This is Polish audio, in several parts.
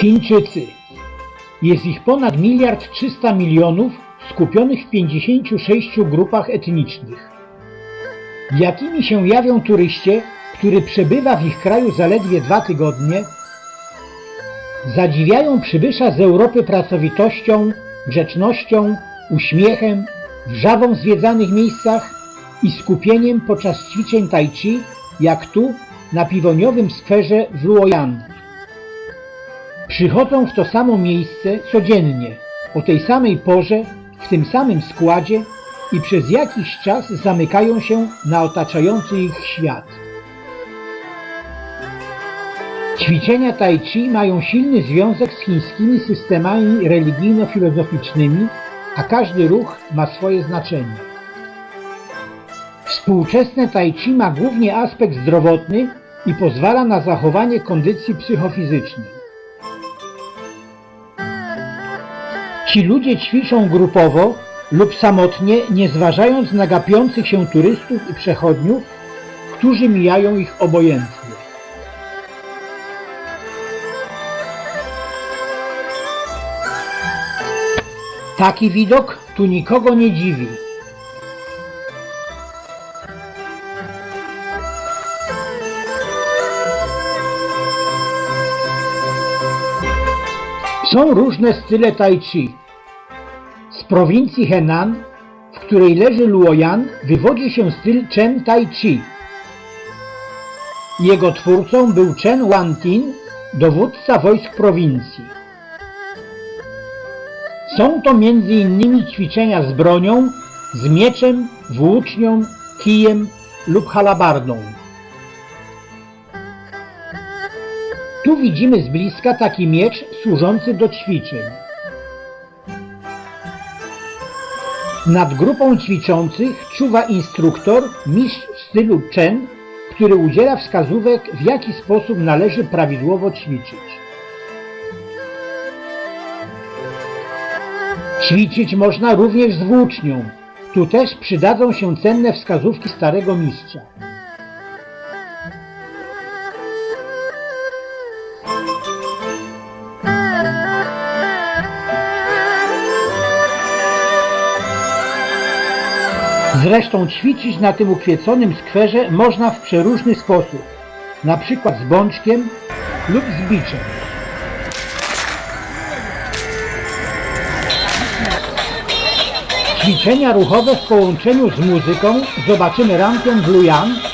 Chińczycy. Jest ich ponad miliard 300 milionów skupionych w 56 grupach etnicznych. Jakimi się jawią turyście, który przebywa w ich kraju zaledwie dwa tygodnie? Zadziwiają przybysza z Europy pracowitością, grzecznością, uśmiechem, wrzawą w zwiedzanych miejscach i skupieniem podczas ćwiczeń tai chi, jak tu na piwoniowym skwerze w Luoyang. Przychodzą w to samo miejsce codziennie, o tej samej porze, w tym samym składzie i przez jakiś czas zamykają się na otaczający ich świat. Ćwiczenia tai chi mają silny związek z chińskimi systemami religijno-filozoficznymi, a każdy ruch ma swoje znaczenie. Współczesne tai chi ma głównie aspekt zdrowotny i pozwala na zachowanie kondycji psychofizycznej. Ci ludzie ćwiczą grupowo lub samotnie, nie zważając na gapiących się turystów i przechodniów, którzy mijają ich obojętnie. Taki widok tu nikogo nie dziwi. Są różne style tai chi. Z prowincji Henan, w której leży Luoyang, wywodzi się styl Chen Tai Chi. Jego twórcą był Chen Wantin, dowódca wojsk prowincji. Są to m.in. ćwiczenia z bronią, z mieczem, włócznią, kijem lub halabardą. Tu widzimy z bliska taki miecz służący do ćwiczeń. Nad grupą ćwiczących czuwa instruktor, mistrz stylu Chen, który udziela wskazówek w jaki sposób należy prawidłowo ćwiczyć. Ćwiczyć można również z włócznią. Tu też przydadzą się cenne wskazówki starego mistrza. Zresztą ćwiczyć na tym ukwieconym skwerze można w przeróżny sposób, na przykład z bączkiem lub z biczem. Ćwiczenia ruchowe w połączeniu z muzyką zobaczymy rankiem w Lujan.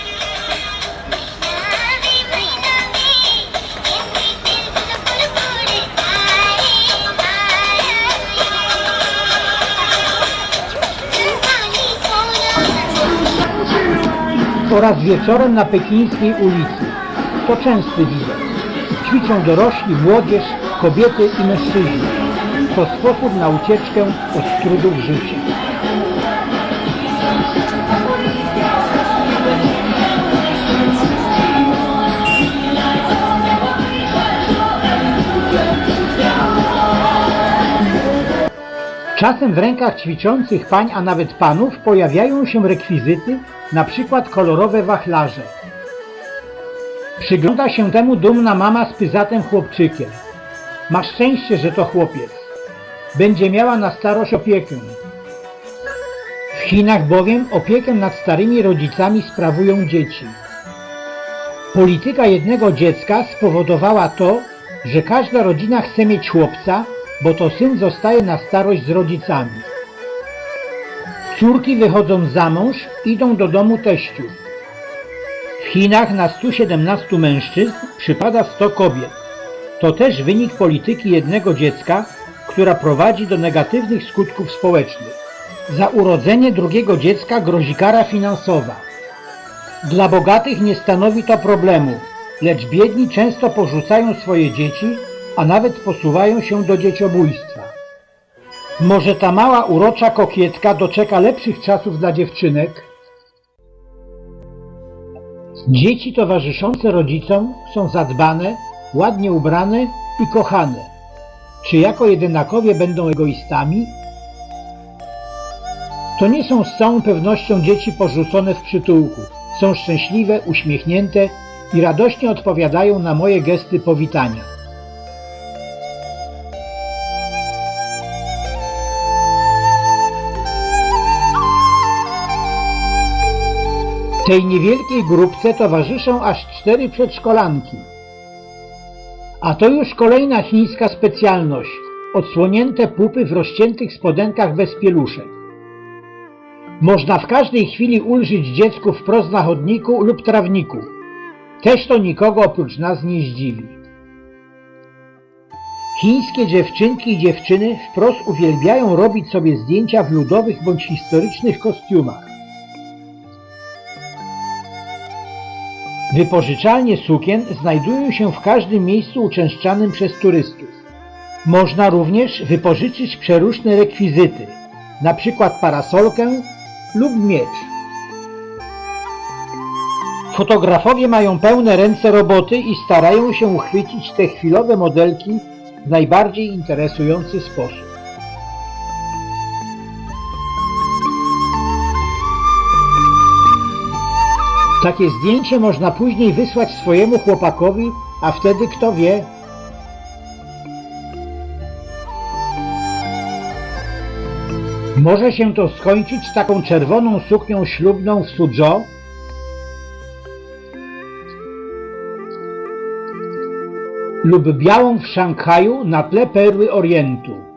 Oraz wieczorem na pekińskiej ulicy. To częsty widok. Ćwiczą dorośli, młodzież, kobiety i mężczyźni. To sposób na ucieczkę od trudów życia. Czasem w rękach ćwiczących pań, a nawet panów pojawiają się rekwizyty, na przykład kolorowe wachlarze. Przygląda się temu dumna mama z pyzatym chłopczykiem. Ma szczęście, że to chłopiec. Będzie miała na starość opiekę. W Chinach bowiem opiekę nad starymi rodzicami sprawują dzieci. Polityka jednego dziecka spowodowała to, że każda rodzina chce mieć chłopca, bo to syn zostaje na starość z rodzicami. Córki wychodzą za mąż, idą do domu teściów. W Chinach na 117 mężczyzn przypada 100 kobiet. To też wynik polityki jednego dziecka, która prowadzi do negatywnych skutków społecznych. Za urodzenie drugiego dziecka grozi kara finansowa. Dla bogatych nie stanowi to problemu, lecz biedni często porzucają swoje dzieci, a nawet posuwają się do dzieciobójstwa. Może ta mała urocza kokietka doczeka lepszych czasów dla dziewczynek? Dzieci towarzyszące rodzicom są zadbane, ładnie ubrane i kochane. Czy jako jedynakowie będą egoistami? To nie są z całą pewnością dzieci porzucone w przytułku. Są szczęśliwe, uśmiechnięte i radośnie odpowiadają na moje gesty powitania. Tej niewielkiej grupce towarzyszą aż cztery przedszkolanki. A to już kolejna chińska specjalność. Odsłonięte pupy w rozciętych spodenkach bez pieluszek. Można w każdej chwili ulżyć dziecku wprost na chodniku lub trawniku. Też to nikogo oprócz nas nie zdziwi. Chińskie dziewczynki i dziewczyny wprost uwielbiają robić sobie zdjęcia w ludowych bądź historycznych kostiumach. Wypożyczalnie sukien znajdują się w każdym miejscu uczęszczanym przez turystów. Można również wypożyczyć przeróżne rekwizyty, przykład parasolkę lub miecz. Fotografowie mają pełne ręce roboty i starają się uchwycić te chwilowe modelki w najbardziej interesujący sposób. Takie zdjęcie można później wysłać swojemu chłopakowi, a wtedy kto wie, może się to skończyć taką czerwoną suknią ślubną w Suzhou, lub białą w Szanghaju na tle perły Orientu.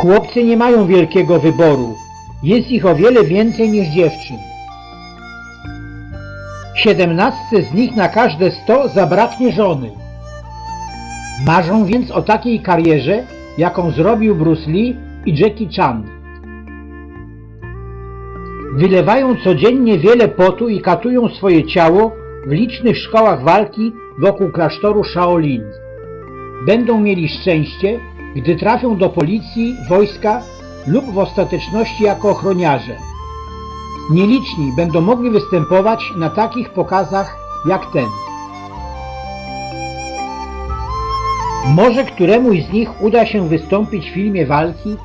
Chłopcy nie mają wielkiego wyboru. Jest ich o wiele więcej niż dziewczyn. Siedemnastce z nich na każde sto zabraknie żony. Marzą więc o takiej karierze, jaką zrobił Bruce Lee i Jackie Chan. Wylewają codziennie wiele potu i katują swoje ciało w licznych szkołach walki wokół klasztoru Shaolin. Będą mieli szczęście, gdy trafią do policji, wojska lub w ostateczności jako ochroniarze. Nieliczni będą mogli występować na takich pokazach jak ten. Może któremuś z nich uda się wystąpić w filmie walki?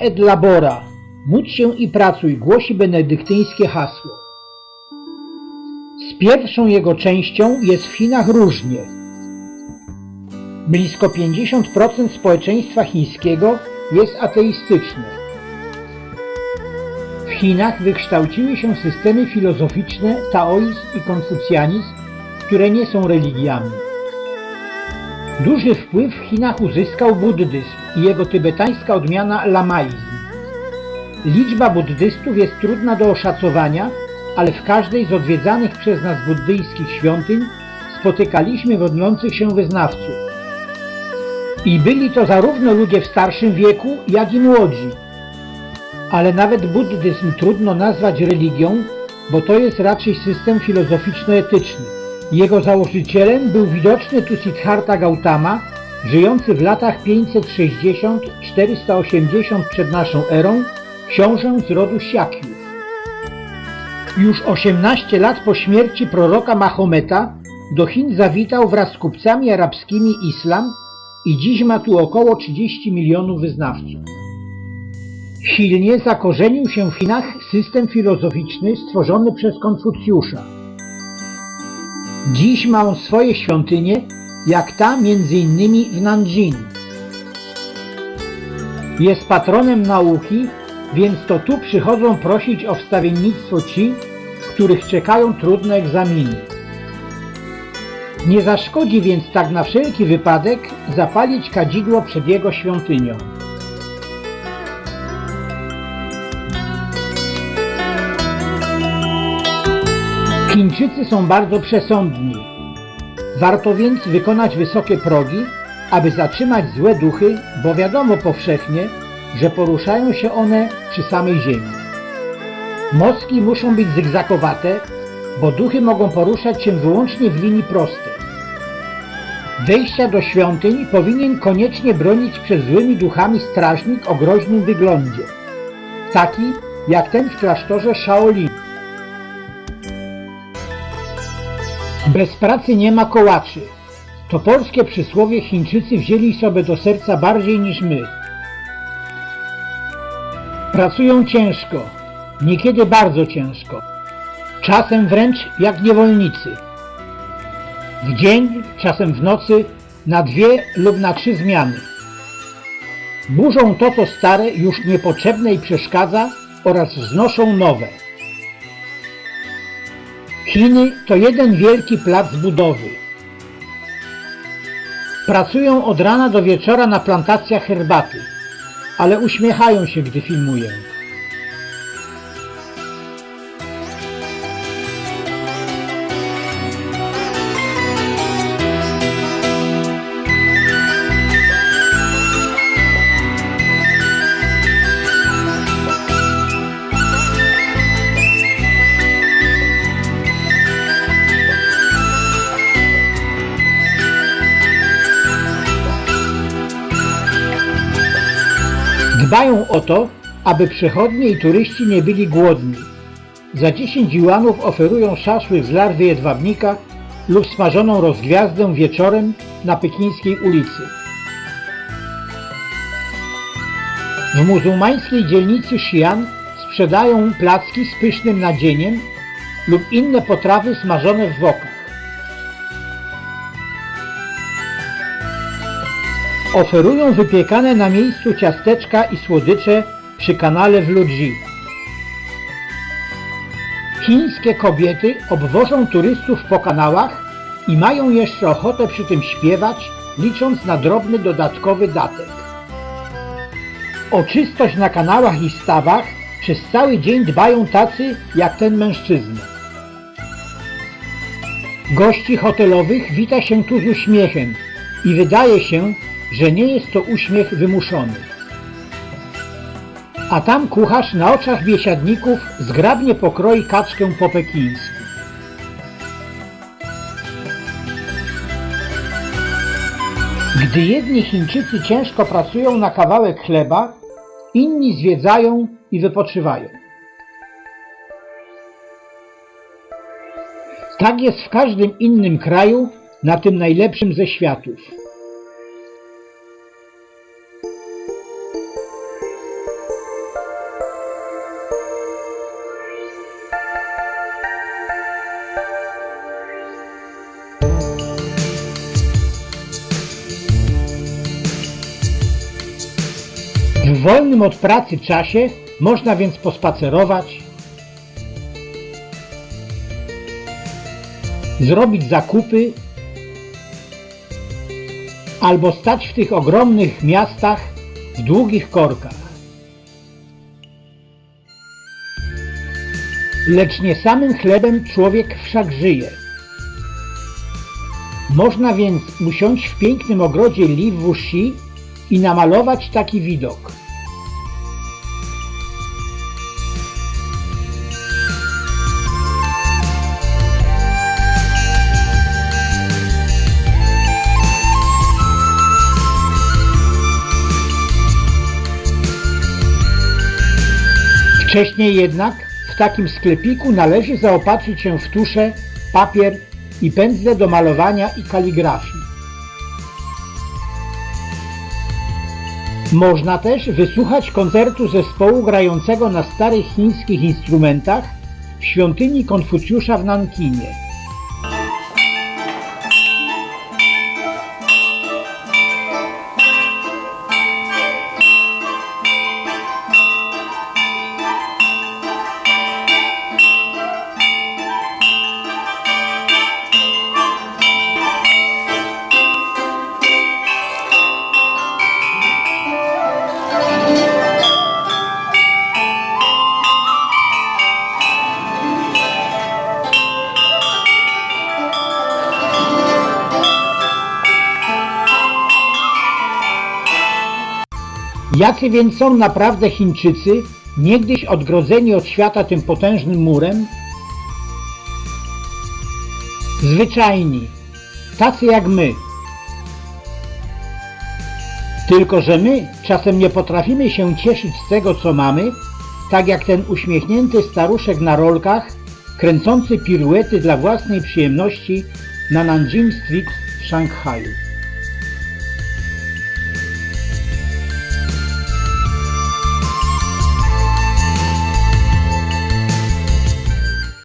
Et labora. Módl się i pracuj, głosi benedyktyńskie hasło. Z pierwszą jego częścią jest w Chinach różnie. Blisko 50% społeczeństwa chińskiego jest ateistyczne. W Chinach wykształciły się systemy filozoficzne taoizm i konfucjanizm, które nie są religiami. Duży wpływ w Chinach uzyskał buddyzm i jego tybetańska odmiana lamaizm. Liczba buddystów jest trudna do oszacowania, ale w każdej z odwiedzanych przez nas buddyjskich świątyń spotykaliśmy modlących się wyznawców. I byli to zarówno ludzie w starszym wieku, jak i młodzi. Ale nawet buddyzm trudno nazwać religią, bo to jest raczej system filozoficzno-etyczny. Jego założycielem był widoczny tu Siddhartha Gautama, żyjący w latach 560-480 przed naszą erą, książę z rodu Siakiów. Już 18 lat po śmierci proroka Mahometa do Chin zawitał wraz z kupcami arabskimi islam i dziś ma tu około 30 milionów wyznawców. Silnie zakorzenił się w Chinach system filozoficzny stworzony przez Konfucjusza. Dziś ma on swoje świątynie, jak ta między innymi w Nanjing. Jest patronem nauki, więc to tu przychodzą prosić o wstawiennictwo ci, których czekają trudne egzaminy. Nie zaszkodzi więc tak na wszelki wypadek zapalić kadzidło przed jego świątynią. Chińczycy są bardzo przesądni. Warto więc wykonać wysokie progi, aby zatrzymać złe duchy, bo wiadomo powszechnie, że poruszają się one przy samej ziemi. Mostki muszą być zygzakowate, bo duchy mogą poruszać się wyłącznie w linii prostej. Wejścia do świątyń powinien koniecznie bronić przed złymi duchami strażnik o groźnym wyglądzie, taki jak ten w klasztorze Shaolin. Bez pracy nie ma kołaczy. To polskie przysłowie Chińczycy wzięli sobie do serca bardziej niż my. Pracują ciężko, niekiedy bardzo ciężko, czasem wręcz jak niewolnicy. W dzień, czasem w nocy, na dwie lub na trzy zmiany. Burzą to, co stare, już niepotrzebne i przeszkadza oraz wznoszą nowe. Chiny to jeden wielki plac budowy. Pracują od rana do wieczora na plantacjach herbaty, ale uśmiechają się, gdy filmuję. Dbają o to, aby przechodnie i turyści nie byli głodni. Za 10 juanów oferują szaszłyk z larwy jedwabnika lub smażoną rozgwiazdę wieczorem na pekińskiej ulicy. W muzułmańskiej dzielnicy Xi'an sprzedają placki z pysznym nadzieniem lub inne potrawy smażone w wokach. Oferują wypiekane na miejscu ciasteczka i słodycze przy kanale w Ludzi. Chińskie kobiety obwożą turystów po kanałach i mają jeszcze ochotę przy tym śpiewać, licząc na drobny dodatkowy datek. O czystość na kanałach i stawach przez cały dzień dbają tacy jak ten mężczyzna. Gości hotelowych wita się tu z uśmiechem i wydaje się, że nie jest to uśmiech wymuszony. A tam kucharz na oczach biesiadników zgrabnie pokroi kaczkę po pekińsku. Gdy jedni Chińczycy ciężko pracują na kawałek chleba, inni zwiedzają i wypoczywają. Tak jest w każdym innym kraju, na tym najlepszym ze światów. W wolnym od pracy czasie można więc pospacerować, zrobić zakupy albo stać w tych ogromnych miastach w długich korkach. Lecz nie samym chlebem człowiek wszak żyje. Można więc usiąść w pięknym ogrodzie Li w Wuxi i namalować taki widok. Wcześniej jednak w takim sklepiku należy zaopatrzyć się w tusze, papier i pędzle do malowania i kaligrafii. Można też wysłuchać koncertu zespołu grającego na starych chińskich instrumentach w świątyni Konfucjusza w Nankinie. Jacy więc są naprawdę Chińczycy niegdyś odgrodzeni od świata tym potężnym murem, zwyczajni, tacy jak my. Tylko, że my czasem nie potrafimy się cieszyć z tego, co mamy, tak jak ten uśmiechnięty staruszek na rolkach, kręcący piruety dla własnej przyjemności na Nanjing Street w Szanghaju.